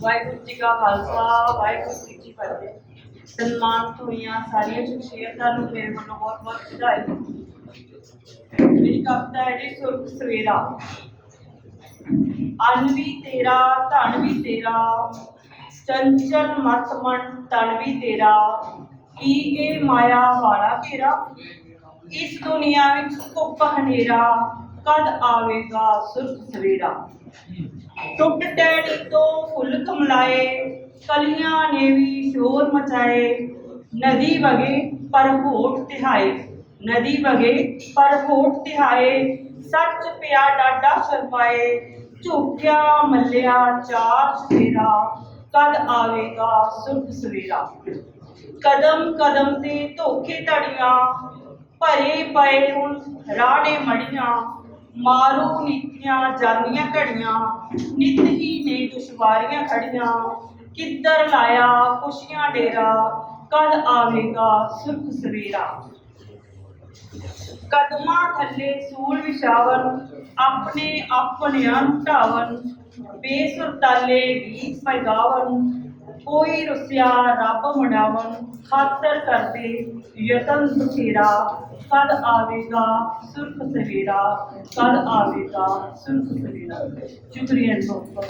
ਵਾਹਿਗੁਰੂ ਜੀ ਕਾ ਖਾਲਸਾ ਵਾਹਿਗੁਰੂ ਜੀ ਕੀ ਫਤਿਹ ਸਨਮਾਨਿਤ ਹੋਈਆਂ ਸਾਰੀਆਂ ਸ਼ਖਸੀਅਤਾਂ ਨੂੰ ਮੇਰੇ ਵੱਲੋਂ ਬਹੁਤ ਬਹੁਤ ਵਧਾਈ ਮੇਰੀ ਕਵਿਤਾ ਹੈ ਜੀ ਸੁਰਖ ਸਵੇਰਾ ਅੰਨ ਵੀ ਤੇਰਾ ਧਨ ਵੀ ਤੇਰਾ ਚੰਚਲ ਮਤ ਮਨ ਤਨ ਵੀ ਤੇਰਾ ਕੀ ਇਹ ਮਾਇਆ ਵਾਲਾ ਘੇਰਾ ਇਸ ਦੁਨੀਆ ਵਿੱਚ ਧੁੱਪ ਹਨੇਰਾ ਕਦ ਆਵੇਗਾ ਸੁਰਖ ਸਵੇਰਾ? ਟੁੱਟ ਟੈਣੀ ਤੋਂ ਫੁੱਲ ਕਮਲਾਏ, ਕਲੀਆਂ ਨੇ ਵੀ ਸ਼ੋਰ ਮਚਾਏ, ਨਦੀ ਵਗੇ ਪਰ ਹੋਠ ਤਿਹਾਏ, ਨਦੀ ਵਗੇ ਪਰ ਹੋਠ ਤਿਹਾਏ, ਸੱਚ ਪਿਆ ਡਾਡਾ ਸ਼ਰਮਾਏ ਝੂਕਿਆ ਮੱਲਿਆ ਚਾਰ ਸਵੇਰਾ ਕਦ ਆਵੇਗਾ ਸੁਰਖ ਸਵੇਰਾ? ਕਦਮ ਕਦਮ ਤੇ ਧੋਖੇ ਧੜੀਆਂ, ਭਰੇ ਪਏ ਹੁਣ ਰਾਣੇ ਮੜੀਆਂ ਮਾਰੂ ਨੀਤੀਆਂ ਜਾਂਦੀਆਂ ਘੜੀਆਂ, ਨਿਤ ਹੀ ਨੇ ਦੁਸ਼ਵਾਰੀਆਂ ਖੜੀਆਂ। ਕਿੱਧਰ ਲਾਇਆ ਖੁਸ਼ੀਆਂ ਡੇਰਾ, ਕਦ ਆਵੇਗਾ ਸੁਰਖ ਸਵੇਰਾ। ਕਦਮਾਂ ਥੱਲੇ ਸੂਲ ਵਿਛਾਵਨ, ਆਪਣੇ ਆਪਣਿਆਂ ਢਾਵਨ ਬੇਸੁਰਤਾਲੇ ਗੀਤ ਪੈਗਾਵਨ कोई रुसिया रब मुनावन, खातर करते यतन बखेरा कद आवेगा, सुर्ख सवेरा। कद आवेगा, सुर्ख सवेरा। शुक्रिया दोस्तों